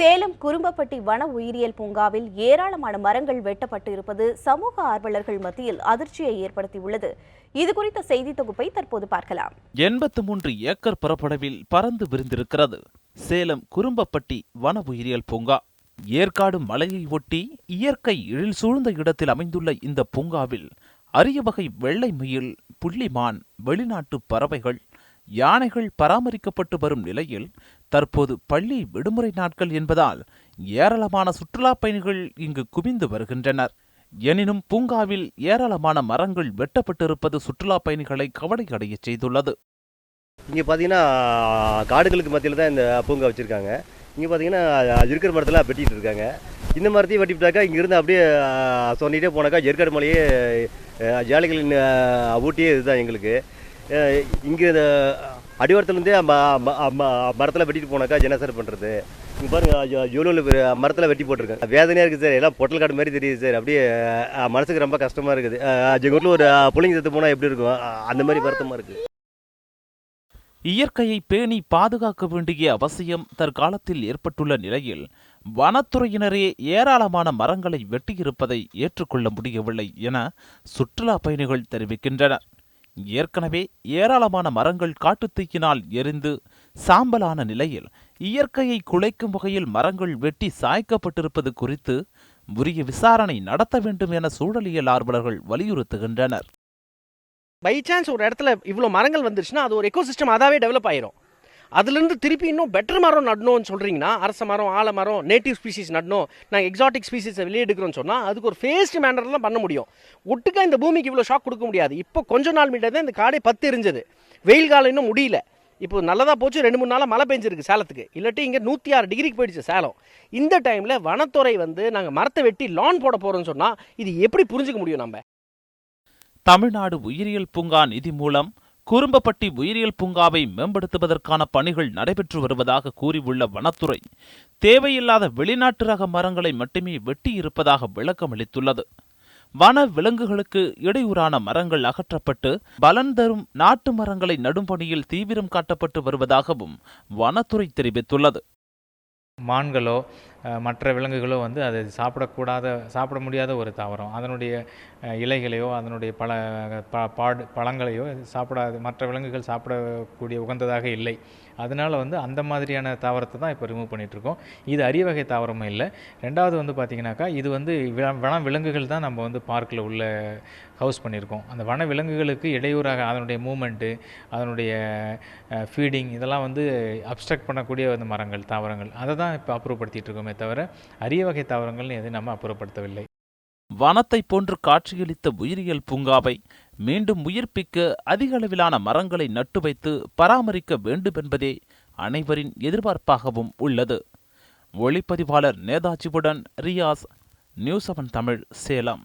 சேலம் குறும்பப்பட்டி வன உயிரியல் பூங்காவில் ஏராளமான மரங்கள் வெட்டப்பட்டு இருப்பது சமூக ஆர்வலர்கள் மத்தியில் அதிர்ச்சியை ஏற்படுத்தியுள்ளது. இதுகுறித்த செய்தி தொகுப்பை தற்போது பார்க்கலாம். எண்பத்து மூன்று ஏக்கர் பரப்பளவில் பறந்து விரிந்திருக்கிறது சேலம் குறும்பப்பட்டி வன உயிரியல் பூங்கா. ஏற்காடு மலையை ஒட்டி இயற்கை எழில் சூழ்ந்த இடத்தில் அமைந்துள்ள இந்த பூங்காவில் அரிய வகை வெள்ளை முயல் புள்ளிமான் வெளிநாட்டு பறவைகள் யானைகள் பராமரிக்கப்பட்டு வரும் நிலையில் தற்போது பள்ளி விடுமுறை நாட்கள் என்பதால் ஏராளமான சுற்றுலாப் பயணிகள் இங்கு குவிந்து வருகின்றனர். எனினும் பூங்காவில் ஏராளமான மரங்கள் வெட்டப்பட்டிருப்பது சுற்றுலாப் பயணிகளை கவலையடைய செய்துள்ளது. இங்கே பார்த்தீங்கன்னா காடுகளுக்கு மத்தியில் தான் இந்த பூங்கா வச்சுருக்காங்க. இங்கே பார்த்தீங்கன்னா இருக்கிற மரத்தெல்லாம் வெட்டிகிட்டு இருக்காங்க. இந்த மரத்தையும் வெட்டிவிட்டாக்கா இங்கேருந்து அப்படியே அஹ், சொன்னிட்டே போனாக்கா ஏற்காடு மலையே ஜாலிகளின் ஊட்டியே இதுதான் எங்களுக்கு. இங்கே இந்த அடிவாரத்துலேருந்தே மரத்தில் வெட்டிட்டு போனாக்கா என்ன சார் பண்ணுறது இங்கே பாருங்கள் ஜூலூரில் மரத்தில் வெட்டி போட்டிருக்காங்க. வேதனையாக இருக்குது சார். எல்லாம் பொட்டல் காடு மாதிரி தெரியுது சார். அப்படியே மனசுக்கு ரொம்ப கஷ்டமாக இருக்குது. எங்கள் வீட்டில் ஒரு பிள்ளைங்க செத்து போனால் எப்படி இருக்கும்? அந்த மாதிரி வருத்தமாக இருக்குது இயற்கையை பேணி பாதுகாக்க வேண்டிய அவசியம் தற்காலத்தில் ஏற்பட்டுள்ள நிலையில் வனத்துறையினரே ஏராளமான மரங்களை வெட்டியிருப்பதை ஏற்றுக்கொள்ள முடியவில்லை என சுற்றுலா பயணிகள் தெரிவிக்கின்றனர். ஏற்கனவே ஏராளமான மரங்கள் காட்டுத்தீயினால் எரிந்து சாம்பலான நிலையில் இயற்கையை குலைக்கும் வகையில் மரங்கள் வெட்டி சாய்க்கப்பட்டிருப்பது குறித்து உரிய விசாரணை நடத்த வேண்டும் என சூழலியல் ஆர்வலர்கள் வலியுறுத்துகின்றனர். பை சான்ஸ் ஒரு இடத்துல இவ்வளோ மரங்கள் வந்துருச்சுன்னா அது ஒரு எக்கோசிஸ்டம் அதாவே டெவலப் ஆயிரும். அதுலேருந்து திருப்பி இன்னும் பெட்டர் மரம் நடணும்னு சொல்கிறீங்கன்னா அரச மரம் ஆலமரம் நேட்டிவ் ஸ்பீசிஸ் நடணும். நாங்கள் எக்ஸாட்டிக் ஸ்பீசிஸை வெளியெடுக்கிறோம்னு சொன்னால் அதுக்கு ஒரு ஃபேஸ்ட் மேனர்லாம் பண்ண முடியும். ஒட்டுக்கா இந்த பூமிக்கு இவ்வளோ ஷாக் கொடுக்க முடியாது. இப்போ கொஞ்ச நாள் மீட்டே தான் இந்த காடே பத்து எரிஞ்சது. வெயில் காலம் இன்னும் முடியல. இப்போ நல்லதாக போச்சு ரெண்டு மூணு நாளாக மழை பெஞ்சிருக்கு சேலத்துக்கு. இல்லாட்டி இங்கே நூற்றி ஆறு டிகிரிக்கு போயிடுச்சு சேலம். இந்த டைமில் வனத்துறை வந்து நாங்கள் மரத்தை வெட்டி லான் போட போகிறோம்னு சொன்னால் இது எப்படி புரிஞ்சுக்க முடியும் நம்ம? தமிழ்நாடு உயிரியல் பூங்கா நிதி மூலம் குறும்பப்பட்டி உயிரியல் பூங்காவை மேம்படுத்துவதற்கான பணிகள் நடைபெற்று வருவதாக கூறியுள்ள வனத்துறை தேவையில்லாத வெளிநாட்டு ரக மரங்களை மட்டுமே வெட்டியிருப்பதாக விளக்கமளித்துள்ளது வன விலங்குகளுக்கு இடையூறான மரங்கள் அகற்றப்பட்டு பலன் தரும் நாட்டு மரங்களை நடும் பணியில் தீவிரம் காட்டப்பட்டு வருவதாகவும் வனத்துறை தெரிவித்துள்ளது. மான்களோ மற்ற விலங்குகளோ வந்து அது சாப்பிடக்கூடாத சாப்பிட முடியாத ஒரு தாவரம். அதனுடைய இலைகளையோ அதனுடைய பல பாடு பழங்களையோ சாப்பிடாது மற்ற விலங்குகள் சாப்பிடக்கூடிய உகந்ததாக இல்லை. அதனால் வந்து அந்த மாதிரியான தாவரத்தை தான் இப்போ ரிமூவ் பண்ணிகிட்ருக்கோம் இது அரிய வகை தாவரமும் இல்லை. ரெண்டாவது வந்து பார்த்திங்கனாக்கா இது வந்து வன வன விலங்குகள் தான் நம்ம வந்து பார்க்கில் உள்ள ஹவுஸ் பண்ணியிருக்கோம். அந்த வன விலங்குகளுக்கு இடையூறாக அதனுடைய மூமெண்ட்டு அதனுடைய ஃபீடிங் இதெல்லாம் வந்து அப்ஸ்ட்ரக்ட் பண்ணக்கூடிய அந்த மரங்கள் தாவரங்கள். அதை தான் இப்போ அப்புறப்படுத்திட்டு இருக்கோமே தவிர அரிய வகை தாவரங்கள்னு எதுவும் நம்ம அப்புறப்படுத்தவில்லை. வனத்தை போன்று காட்சியளித்த உயிரியல் பூங்காவை மீண்டும் உயிர்ப்பிக்க அதிக அளவிலான மரங்களை நட்டு வைத்து பராமரிக்க வேண்டும் என்பதே அனைவரின் எதிர்பார்ப்பாகவும் உள்ளது. ஒளிப்பதிவாளர் நேதாஜிவுடன் ரியாஸ் நியூஸ் செவன் தமிழ் சேலம்.